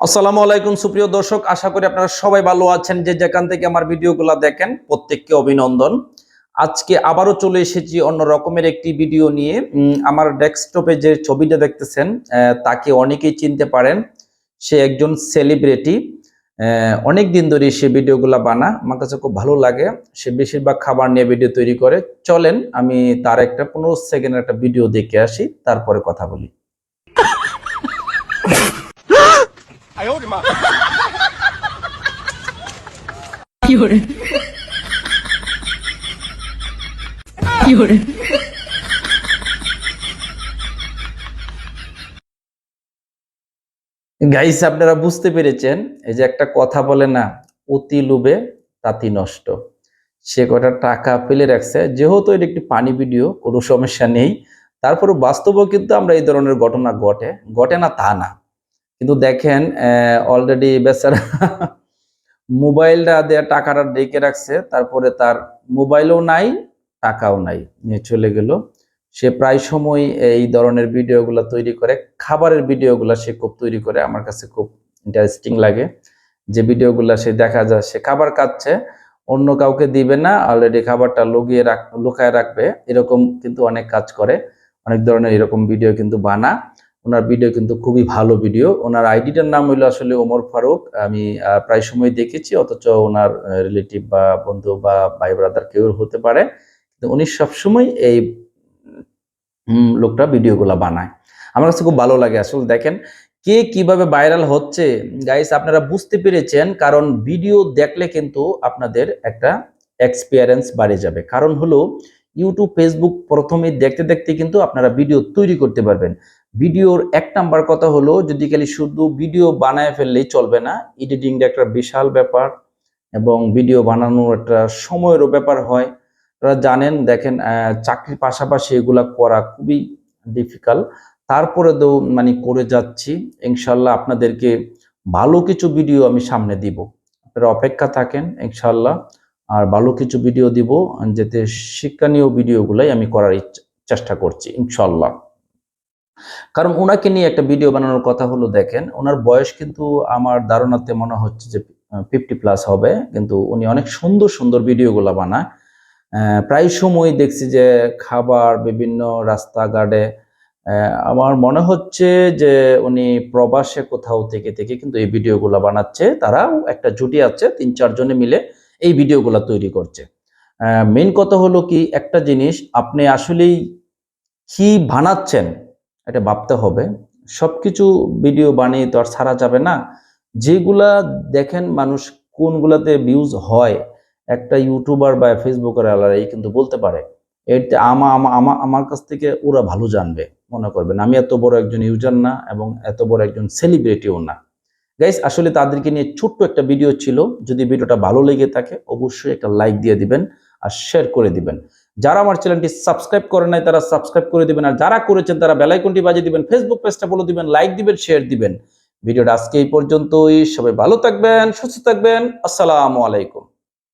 আসসালামু আলাইকুম, সুপ্রিয় দর্শক। আশা করি আপনারা সবাই ভালো আছেন। যে যেখান থেকে আমার ভিডিওগুলো দেখেন, প্রত্যেককে অভিনন্দন। আজকে আবারও চলে এসেছি অন্য রকমের একটি ভিডিও নিয়ে। আমার ডেস্কটপে যে ছবিটা দেখতেছেন তাকে অনেকেই চিনতে পারেন। সে একজন সেলিব্রিটি। অনেক দিন ধরে সে ভিডিওগুলো বানা। আমার কাছে খুব ভালো লাগে। সে বেশিরভাগ খাবার নিয়ে ভিডিও তৈরি করে। চলেন, আমি তার একটা পনেরো সেকেন্ডের একটা ভিডিও দেখে আসি, তারপরে কথা বলি। 哎呦我的妈！有人，有人， গাইস আপনারা বুঝতে পেরেছেন এই যে একটা কথা বলে না অতি লোভে তাতি নষ্ট সে কটা টাকা পেলে রাখছে যেহেতু এটা একটি পানি ভিডিও কোনো সমস্যা নেই তারপরে বাস্তবেও কিন্তু আমরা এই ধরনের ঘটনা ঘটে ঘটে না তা না কিন্তু দেখেন অলরেডি বেচারা মোবাইলটা দেওয়া টাকাটা ডেকে রাখছে, তারপরে তার মোবাইলও নাই, টাকাও নাই, নিয়ে চলে গেল। সে প্রায় সময় এই ধরনের ভিডিওগুলো তৈরি করে, খাবারের ভিডিওগুলো সে খুব তৈরি করে, আমার কাছে খুব ইন্টারেস্টিং লাগে। যে ভিডিওগুলো সে দেখা যায়, সে খাবার খাচ্ছে, অন্য কাউকে দিবে না অলরেডি খাবারটা লুকিয়ে রাখ, লুকায় রাখবে, এরকম কিন্তু অনেক কাজ করে, অনেক ধরনের এরকম ভিডিও কিন্তু বানা। ওনার ভিডিও কিন্তু খুবই ভালো ভিডিও ওনার আইডিটার নাম হলো আসলে ওমর ফারুক। আমি প্রায় সময় দেখেছি, অথচ ওনার রিলেটিভ বা বন্ধু বা ভাই ব্রাদার কেউ হতে পারে। কিন্তু উনি সবসময় এই লোকটা ভিডিওগুলো বানায়। আমার কাছে খুব ভালো লাগে আসলে, দেখেন কে কীভাবে ভাইরাল হচ্ছে। গাইস আপনারা বুঝতে পেরেছেন, কারণ ভিডিও দেখলে কিন্তু আপনাদের একটা এক্সপিরিয়েন্স বাড়ে যাবে। কারণ হলো ইউটিউব ফেসবুক প্রথমে দেখতে দেখতে কিন্তু আপনারা ভিডিও তৈরি করতে পারবেন। ভিডিওর এক নাম্বার কথা হলো, যদি খালি শুধু ভিডিও বানায় ফেললেই চলবে না এডিটিংটা একটা বিশাল ব্যাপার এবং ভিডিও বানানোর একটা সময়েরও ব্যাপার হয়। আপনারা জানেন, দেখেন চাকরির পাশাপাশি এগুলা করা খুবই ডিফিকাল্ট তারপরে তো মানে করে যাচ্ছি, ইনশাল্লাহ আপনাদেরকে ভালো কিছু ভিডিও আমি সামনে দিব। আপনারা অপেক্ষা থাকেন, ইনশাল্লাহ, আর ভালো কিছু ভিডিও দিব, যাতে শিক্ষণীয় ভিডিওগুলাই আমি করার চেষ্টা করছি, ইনশাল্লাহ। কারণ ওনাকে নিয়ে একটা ভিডিও বানানোর কথা হলো, দেখেন ওনার বয়স কিন্তু আমার ধারণাতে মনে হচ্ছে যে ফিফটি প্লাস হবে, কিন্তু উনি অনেক সুন্দর সুন্দর ভিডিওগুলো বানায়। প্রায় সময় দেখছি যে, খাবার, বিভিন্ন রাস্তাঘাটে আমার মনে হচ্ছে যে, উনি প্রবাসে কোথাও থেকে থেকে কিন্তু এই ভিডিওগুলো বানাচ্ছে। তারাও একটা জুটি আছে, তিন চারজনে মিলে এই ভিডিওগুলো তৈরি করছে। মেন কথা হলো কি, একটা জিনিস, আপনি আসলেই কি বানাচ্ছেন এটা ভাবতে হবে। সবকিছু ভিডিও বানিয়ে তো আর ছাড়া যাবে না। যেগুলা দেখেন মানুষ কোনগুলাতে ভিউজ হয়, একটা ইউটিউবার বা ফেসবুকের আলারাই কিন্তু বলতে পারে, এতে আমা, আমা- আমার কাছ থেকে ওরা ভালো জানবে। মনে করবেন, আমি এত বড় একজন ইউজার না এবং এত বড় একজন সেলিব্রিটিও না। গাইস আসলে তাদেরকে নিয়ে ছোট্ট একটা ভিডিও ছিল। যদি ভিডিওটা ভালো লেগে থাকে, অবশ্যই একটা লাইক দিয়ে দিবেন আর শেয়ার করে দিবেন। যারা আমার চ্যানেলটি সাবস্ক্রাইব করে নাই, তারা সাবস্ক্রাইব করে দিবেন। আর যারা করেছেন, তারা বেলাইকনটি বাজিয়ে দিবেন ফেসবুক পেজটা বলে দিবেন লাইক দিবেন শেয়ার দিবেন। ভিডিওটা আজকে এই পর্যন্তই। সবাই ভালো থাকবেন, সুস্থ থাকবেন। আসসালামু আলাইকুম।